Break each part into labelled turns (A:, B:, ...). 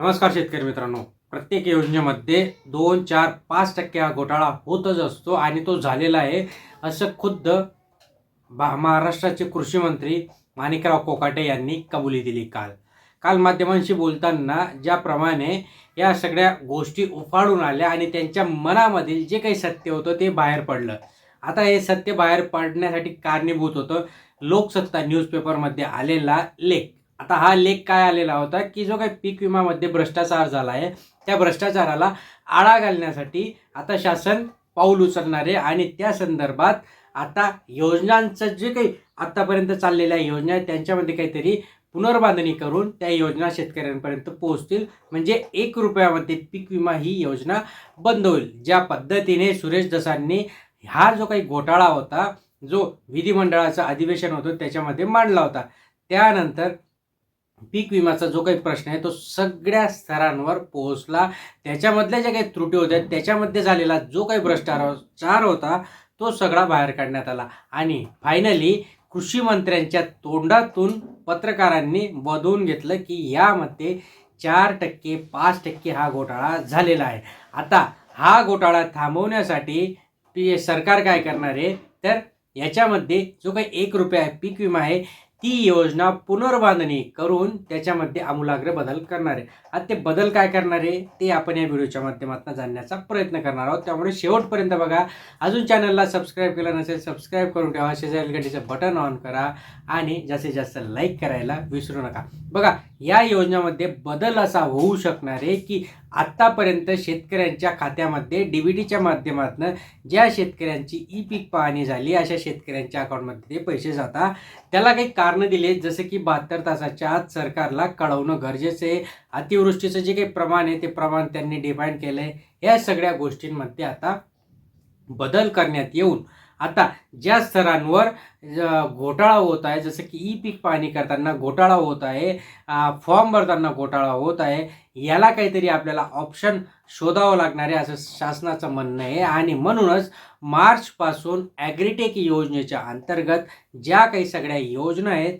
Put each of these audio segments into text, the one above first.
A: नमस्कार शेतकरी मित्रांनो. प्रत्येक योजनेमध्ये दोन चार पाच टक्के हा घोटाळा होतच असतो आणि तो झालेला आहे असं खुद्द बा महाराष्ट्राचे कृषी मंत्री माणिकराव कोकाटे यांनी कबुली दिली काल. काल माध्यमांशी बोलताना ज्याप्रमाणे या सगळ्या गोष्टी उफाळून आल्या आणि त्यांच्या मनामधील जे काही सत्य होतं ते बाहेर पडलं. आता हे सत्य बाहेर पडण्यासाठी कारणीभूत होतं. लोकसत्ता न्यूजपेपरमध्ये आलेला लेख. आता हा लेख काय आलेला होता की जो काही पीक विमामध्ये भ्रष्टाचार झाला आहे त्या भ्रष्टाचाराला आळा घालण्यासाठी आता शासन पाऊल उचलणार आहे आणि त्या संदर्भात आता योजनांचं जे काही आत्तापर्यंत चाललेल्या योजना आहेत त्यांच्यामध्ये काहीतरी पुनर्बांधणी करून त्या योजना शेतकऱ्यांपर्यंत पोहोचतील. म्हणजे एक रुपयामध्ये पीक विमा ही योजना बंद होईल. ज्या पद्धतीने सुरेश दसांनी हा जो काही घोटाळा होता जो विधिमंडळाचं अधिवेशन होतं त्याच्यामध्ये मांडला होता. त्यानंतर पीक विम्याचा जो काही प्रश्न आहे तो सगळ्या स्तरांवर पोहोचला. त्याच्यामधल्या ज्या काही त्रुटी होत्या त्याच्यामध्ये झालेला जो काही भ्रष्टाचार होता तो सगळा बाहेर काढण्यात आला. आणि फायनली कृषी मंत्र्यांच्या तोंडातून पत्रकारांनी बदवून घेतलं की यामध्ये चार टक्के पाच टक्के हा घोटाळा झालेला आहे. आता हा घोटाळा थांबवण्यासाठी ती सरकार काय करणार आहे? तर याच्यामध्ये जो काही एक रुपया आहे पीक विमा आहे ती योजना पुनर्बांधणी करून त्याच्यामध्ये आमूलाग्र बदल करणार आहे. आता ते बदल काय करणार आहे ते आपण या व्हिडिओच्या माध्यमातून जाणण्याचा प्रयत्न करणार आहोत. त्यामुळे शेवटपर्यंत बघा अजून चॅनलला सबस्क्राईब केलं नसेल सबस्क्राईब करून ठेवा. शेजारी घंटीचं बटन ऑन करा आणि जास्तीत जास्त लाईक करायला विसरू नका. बघा या योजनेमध्ये बदल असा होऊ शकणार आहे की आत्तापर्यंत शेतकऱ्यांच्या खात्यामध्ये डी बी टीच्या माध्यमातून ज्या शेतकऱ्यांची ई पीक पाहणी झाली अशा शेतकऱ्यांच्या अकाउंटमध्ये ते पैसे जातात त्याला काही कारणं दिले जसं की बहात्तर तासाच्या आत सरकारला कळवणं गरजेचं आहे. अतिवृष्टीचं जे काही प्रमाण आहे ते प्रमाण त्यांनी डिफाईन केलं आहे या सगळ्या गोष्टींमध्ये आता बदल करण्यात येऊन आता ज्या स्तरांवर घोटाळा होत आहे जसं की ई पीक पाहणी करताना घोटाळा होत आहे फॉर्म भरताना घोटाळा होत आहे याला काहीतरी आपल्याला ऑप्शन शोधावं लागणार आहे असं शासनाचं म्हणणं आहे. आणि म्हणूनच मार्चपासून ॲग्रीटेक योजनेच्या अंतर्गत ज्या काही सगळ्या योजना आहेत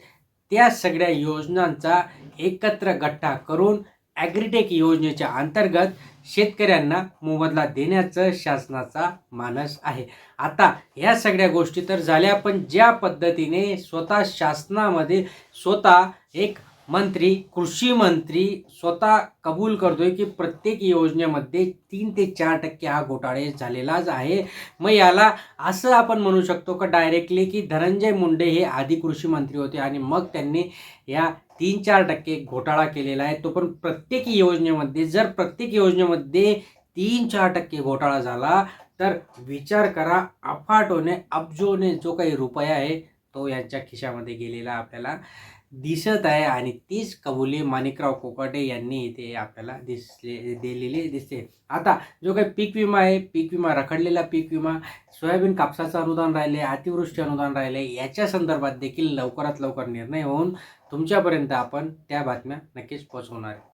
A: त्या सगळ्या योजनांचा एकत्र गठ्ठा करून ॲग्रीटेक योजनेच्या अंतर्गत शेतकऱ्यांना मोबदला देण्याचं शासनाचा मानस आहे. आता या सगळ्या गोष्टी तर झाल्या पण ज्या पद्धतीने स्वतः शासनामध्ये स्वतः एक मंत्री कृषी मंत्री स्वतः कबूल करतोय की प्रत्येक योजनेमध्ये तीन ते चार टक्के हा घोटाळे झालेलाच आहे. मग याला असं आपण म्हणू शकतो का डायरेक्टली की धनंजय मुंडे हे आधी कृषी मंत्री होते आणि मग त्यांनी या तीन चार टक्के घोटाळा केलेला आहे. तो पण प्रत्येक योजनेमध्ये जर प्रत्येक योजनेमध्ये तीन चार टक्के घोटाळा झाला तर विचार करा अफाटोने अब्जोने जो काही रुपया आहे तो यांच्या खिशामध्ये गेलेला आपल्याला दिसत आहे आणि तीच कबुली माणिकराव कोकाटे यांनी इथे आपल्याला दिसले दिलेली दिसते. आता जो काही पीक विमा आहे पीक विमा रखडलेला पीक विमा सोयाबीन कापसाचं अनुदान राहिले अतिवृष्टी अनुदान राहिले याच्या संदर्भात देखील लवकरात लवकर निर्णय होऊन तुमच्यापर्यंत आपण त्या बातम्या नक्कीच पोहोचवणार